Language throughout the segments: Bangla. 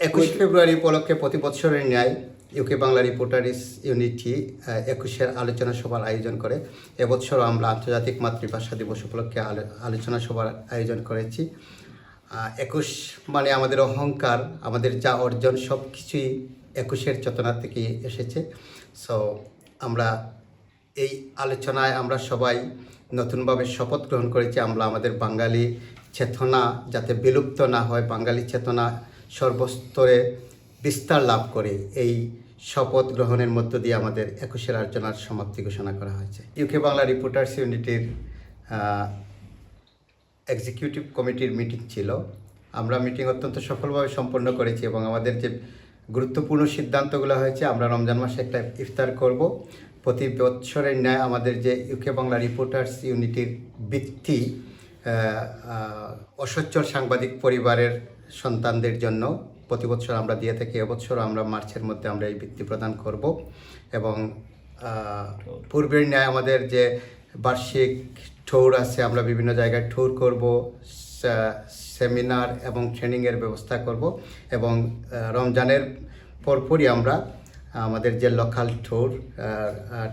একুশ ফেব্রুয়ারি উপলক্ষে প্রতি বছরের ন্যায় ইউকে বাংলা রিপোর্টারিস ইউনিটি একুশের আলোচনা সভার আয়োজন করে। এবছরও আমরা আন্তর্জাতিক মাতৃভাষা দিবস উপলক্ষে আলোচনা সভার আয়োজন করেছি। একুশ মানে আমাদের অহংকার আমাদের যা অর্জন সব কিছুই একুশের চেতনা থেকে এসেছে। সো আমরা এই আলোচনায় আমরা সবাই নতুনভাবে শপথ গ্রহণ করেছি। আমরা আমাদের বাঙালি চেতনা যাতে বিলুপ্ত না হয় বাঙালি চেতনা সর্বস্তরে বিস্তার লাভ করে এই শপথ গ্রহণের মধ্য দিয়ে আমাদের একুশের আলোচনার সমাপ্তি ঘোষণা করা হয়েছে। ইউকে বাংলা রিপোর্টার্স ইউনিটির এক্সিকিউটিভ কমিটির মিটিং ছিল। আমরা মিটিং অত্যন্ত সফলভাবে সম্পন্ন করেছি এবং আমাদের যে গুরুত্বপূর্ণ সিদ্ধান্তগুলো হয়েছে আমরা রমজান মাসে একটা ইফতার করব। প্রতি বৎসরের ন্যায় আমাদের যে ইউকে বাংলা রিপোর্টার্স ইউনিটির আহ, অসচ্ছল সাংবাদিক পরিবারের সন্তানদের জন্য প্রতি বছর আমরা দিয়ে থাকি, এবছর আমরা মার্চের মধ্যে আমরা এই বৃত্তি প্রদান করব এবং পূর্বের ন্যায় আমাদের যে বার্ষিক ঠৌর আছে, আমরা বিভিন্ন জায়গায় ঠৌর করব সেমিনার এবং ট্রেনিংয়ের ব্যবস্থা করব এবং রমজানের পরপরই আমরা আমাদের যে লোকাল ঠোর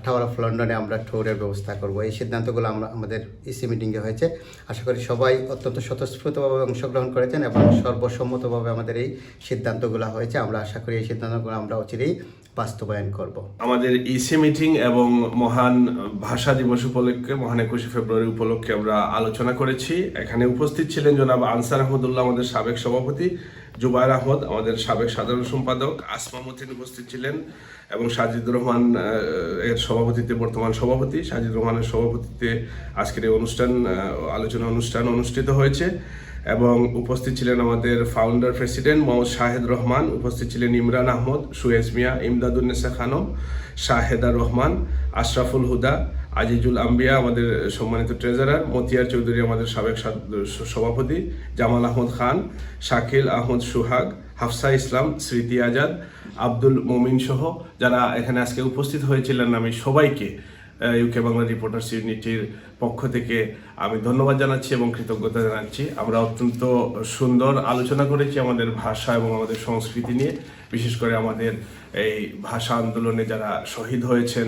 টাওয়ার অফ লন্ডনে আমরা ঠোরের ব্যবস্থা করব। এই সিদ্ধান্তগুলো আমরা, আমাদের ইসি মিটিংয়ে হয়েছে। আশা করি সবাই অত্যন্ত স্বতঃস্ফূর্তভাবে অংশগ্রহণ করেছেন এবং সর্বসম্মতভাবে আমাদের এই সিদ্ধান্তগুলো হয়েছে। আমরা আশা করি এই সিদ্ধান্তগুলো আমরা অচিরেই বাস্তবায়ন করব। আমাদের ইসি মিটিং এবং মহান ভাষা দিবস উপলক্ষে, মহান একুশে ফেব্রুয়ারি উপলক্ষে আমরা আলোচনা করেছি। এখানে উপস্থিত ছিলেন জনাব আনসার আহমদুল্লাহ, আমাদের সাবেক সভাপতি জুবাইর আহমদ, আমাদের সাবেক সাধারণ সম্পাদক, আসমা মতিন উপস্থিত ছিলেন এবং সাজিদ রহমান এর সভাপতিত্বে, বর্তমান সভাপতি সাজিদ রহমানের সভাপতিত্বে আজকের এই অনুষ্ঠান আলোচনা অনুষ্ঠান অনুষ্ঠিত হয়েছে। এবং উপস্থিত ছিলেন আমাদের ফাউন্ডার প্রেসিডেন্ট মোহাম্মদ শাহেদ রহমান, উপস্থিত ছিলেন ইমরান আহমদ, সুয়েজ মিয়া ইমদাদুন্নেসা খানম, শাহেদা রহমান, আশরাফুল হুদা, আজিজুল আম্বিয়া, আমাদের সম্মানিত ট্রেজারার মতিয়ার চৌধুরী, আমাদের সাবেক সভাপতি, জামাল আহমদ খান, শাকিল আহমদ সুহাগ, হাফসা ইসলাম, স্মৃতি আজাদ, আব্দুল মমিন সহ যারা এখানে আজকে উপস্থিত হয়েছিলেন, আমি সবাইকে ইউকে বাংলা রিপোর্টার্স ইউনিটির পক্ষ থেকে আমি ধন্যবাদ জানাচ্ছি এবং কৃতজ্ঞতা জানাচ্ছি। আমরা অত্যন্ত সুন্দর আলোচনা করেছি আমাদের ভাষা এবং আমাদের সংস্কৃতি নিয়ে। বিশেষ করে আমাদের এই ভাষা আন্দোলনে যারা শহীদ হয়েছেন,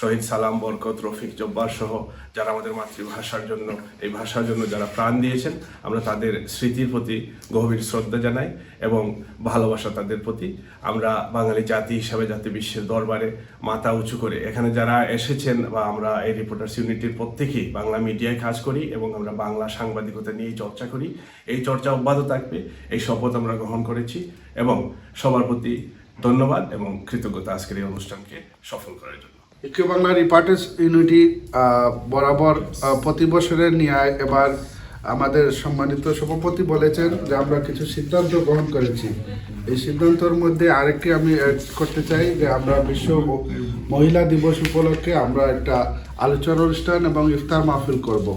শহীদ সালাম, বরকত, রফিক, জব্বার সহ যারা আমাদের মাতৃভাষার জন্য, এই ভাষার জন্য যারা প্রাণ দিয়েছেন, আমরা তাদের স্মৃতির প্রতি গভীর শ্রদ্ধা জানাই এবং ভালোবাসা তাদের প্রতি। আমরা বাঙালি জাতি হিসাবে যাতে বিশ্বের দরবারে মাথা উঁচু করে এখানে যারা এসেছেন বা আমরা এই রিপোর্টার্স ইউনিটির প্রত্যেকেই বাংলা মিডিয়ায় কাজ করি এবং আমরা বাংলা সাংবাদিকতা নিয়েই চর্চা করি। এই চর্চা অব্যাহত থাকবে, এই শপথ আমরা গ্রহণ করেছি এবং সবার প্রতি ধন্যবাদ এবং কৃতজ্ঞতা আজকের এই অনুষ্ঠানকে সফল করার জন্য। বাংলা রিপার্টার্স ইউনিটি বরাবর প্রতি বছরের ন্যায় এবার আমাদের সম্মানিত সভাপতি বলেছেন যে আমরা কিছু সিদ্ধান্ত গ্রহণ করেছি। এই সিদ্ধান্তর মধ্যে আরেকটি আমি অ্যাড করতে চাই যে আমরা বিশ্ব মহিলা দিবস উপলক্ষে আমরা একটা আলোচনা অনুষ্ঠান এবং ইফতার মাহফিল করব।